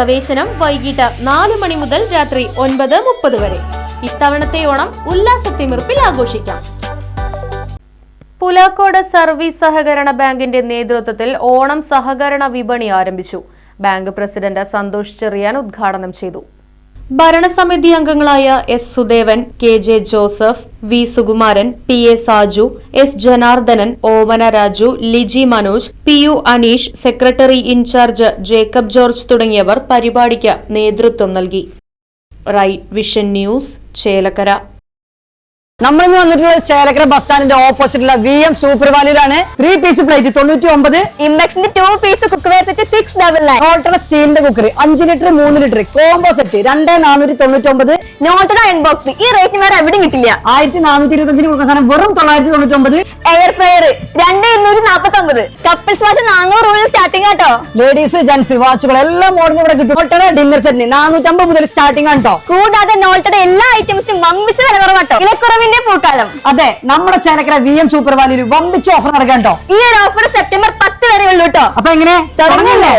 പ്രവേശനം വൈകിട്ട് നാല് മണി മുതൽ രാത്രി ഒൻപത് മുപ്പത് വരെ. ഇത്തവണത്തെ ഓണം ഉല്ലാസത്തിമിർപ്പിൽ ആഘോഷിക്കാം. പുലാക്കോട് സർവീസ് സഹകരണ ബാങ്കിന്റെ നേതൃത്വത്തിൽ ഓണം സഹകരണ വിപണി ആരംഭിച്ചു. ബാങ്ക് പ്രസിഡന്റ് സന്തോഷ് ചെറിയാൻ ഉദ്ഘാടനം ചെയ്തു. ഭരണസമിതി അംഗങ്ങളായ S Sudevan K J Joseph V Sukumaran P A Saju S Janardhanan Omana Raju Liji Manoj P U Aneesh secretary in charge Jacob George തുടങ്ങിയവർ പരിപാടിക്ക് നേതൃത്വം നൽകി. Right vision news Chelakkara. നമ്മളിന്ന് വന്നിട്ടുള്ള ചേലക്കര ബസ് സ്റ്റാൻഡിന്റെ ഓപ്പോസിറ്റുള്ള വി എം സൂപ്പർ വാലിയിലാണ് three piece plate തൊണ്ണൂറ്റി ഒമ്പത് ഇമ്പക്സിന്റെ two piece cookware set six double nine total സ്റ്റീലിന്റെ കുക്കർ അഞ്ച് ലിറ്റർ മൂന്ന് ലിറ്റർ കോംബോ സെറ്റ് രണ്ട് നാനൂറ്റി തൊണ്ണൂറ്റി ഒമ്പത് നോട്ടഡ് അയൺ ബോക്സ് ഈ റേറ്റിന് വേറെ എവിടെയും കിട്ടില്ല. ആയിരത്തി നാനൂറ്റി ഇരുപത്തി അഞ്ചിന് കൊടുക്കുന്ന സാധനം വെറും തൊള്ളായിരത്തി തൊണ്ണൂറ്റി ഒമ്പത് എയർ ഫ്രയർ രണ്ട് ഇരുന്നൂറ്റി നാപ്പത്തി ഒമ്പത് കപ്പിൾസ് വാച്ച് നാനൂറ് രൂപ സ്റ്റാർട്ടിംഗ് ആട്ടോ ലേഡീസ് ജെന്റ്സ് വാച്ചുകൾ എല്ലാം മോഡലും ഇവിടെ കിട്ടും. ഡിന്നർ സെറ്റിന് നാനൂറ്റമ്പത് മുതൽ സ്റ്റാർട്ടിംഗ് ആണ് കേട്ടോ കൂടാതെ നോട്ടഡ് എല്ലാ വമ്പിച്ച വില കുറവാട്ടോ. വിലക്കുറവിന്റെ പൂക്കാലം. അതെ നമ്മുടെ ചേലക്കര വി എം സൂപ്പർ വാലിയിൽ വമ്പിച്ച ഓഫർ നടക്കാൻ കേട്ടോ ഈ ഒരു ഓഫർ സെപ്റ്റംബർ പത്ത് വരെ ഉള്ളൂ കേട്ടോ അപ്പൊ എങ്ങനെ? തുടങ്ങല്ലേ?